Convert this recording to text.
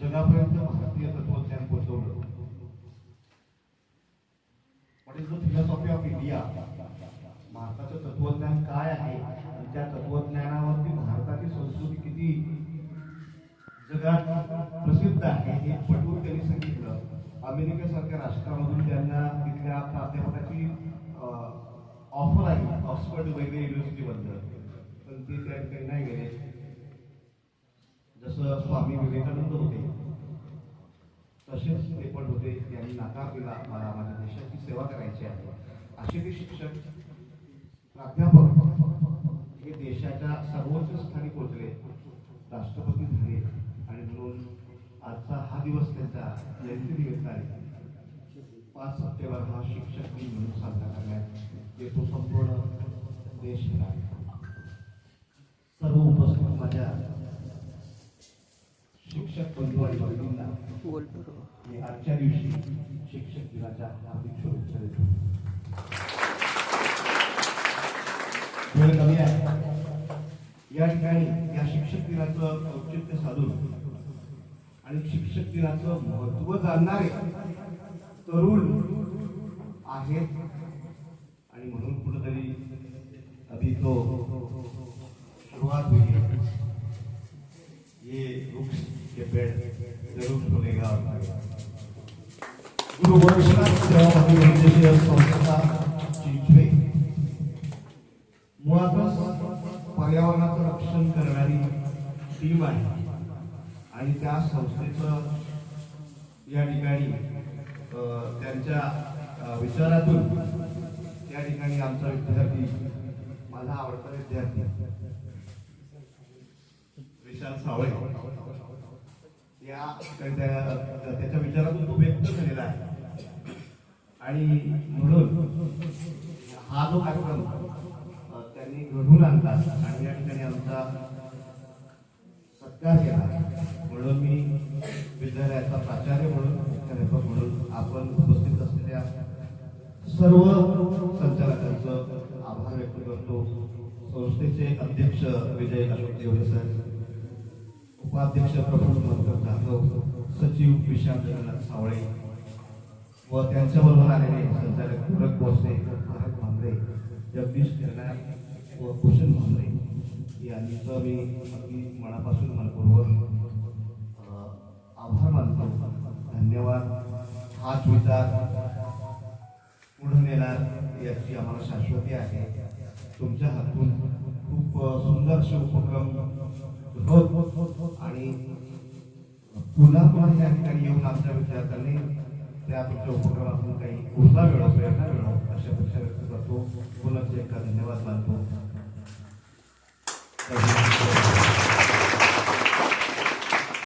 जगापर्यंत भारतीय तत्वज्ञान पोहोचवलं म्हणजे is the philosophy इंडिया भारताचं तत्वज्ञान काय आहे? आणि त्या तत्वज्ञानावरती भारताची संस्कृती किती जगात प्रसिद्ध आहे हे पटवून त्यांनी सांगितलं. अमेरिकेसारख्या राष्ट्रामधून त्यांना तिथल्या प्राध्यापकाची ऑफर आहे. ऑक्सफर्ड वगैरे युनिव्हर्सिटीबद्दल पण ते त्या ठिकाणी नाही गेले. जसं स्वामी विवेकानंद होते तसेच ते पण होते त्यांनी नकार दिला मला माझ्या देशाची सेवा करायची आहे. असे ते शिक्षक प्राध्यापक हे देशाच्या सर्वोच्च स्थानी पोहोचले. राष्ट्रपती झाले आणि म्हणून आजचा हा दिवस त्यांचा जयंती निमित्ताने पाच सप्टेंबर हा शिक्षक दिन म्हणून साजरा करण्यात येतो संपूर्ण देश आहे सर्व उपस्थित माझ्या शिक्षक बंधू आणि भगिनींना मी आजच्या दिवशी शिक्षक दिनाच्या हार्दिक शुभेच्छा देतो. वेळ कमी आहे. या ठिकाणी या शिक्षक दिनाचं औचित्य साधून आणि शिक्षक दिनाचं महत्त्व जाणणारे तरुण आहेत. आणि म्हणून कुठेतरी अभी तो शुरुआत हुई है ये वृक्ष के पेड़ जरूर फूलेगा गुरु वैष्णव सेवा मंदिर संस्था चिंचवे मुळातच पर्यावरणाचं रक्षण करणारी टीम आहे. आणि त्या संस्थेचं या ठिकाणी त्यांच्या विचारातून त्या ठिकाणी आमचा विद्यार्थी माझा आवडता विद्यार्थी विशाल सावळे. त्याच्या विचारातून तो व्यक्त झालेला आहे. आणि म्हणून हा जो कार्यक्रम त्यांनी घडवून आणला आणि या ठिकाणी आमचा सत्कार केला. म्हणून मी विद्यालयाचा प्राचार्य म्हणून मुख्याध्यापक म्हणून आपण उपस्थित असलेल्या सर्व संचालकांचं आभार व्यक्त करतो. संस्थेचे अध्यक्ष विजय अशोक देवरे सर उपाध्यक्ष प्रफुल्ल मनकर जाधव सचिव विशांत जगन्नाथ सावळे व त्यांच्याबरोबर आलेले संचालक पूरक बोसे भारत भांबरे जगदीश गिरणार व भूषण भांबरे यांचं मी अगदी मनापासून मनपूर्वक आभार मानतो. धन्यवाद. हाच विचार पुढे नेणार याची आम्हाला शाश्वती आहे. तुमच्या हातून खूप सुंदरसे उपक्रम होत आणि पुन्हा पुन्हा या ठिकाणी येऊन आमच्या विद्यार्थ्यांनी त्या तुमच्या उपक्रमातून काही ऊर्जा मिळव प्रेरणा मिळव अशा पेक्षा व्यक्त करतो. पुन्हा एकदा धन्यवाद मानतो. धन्यवाद.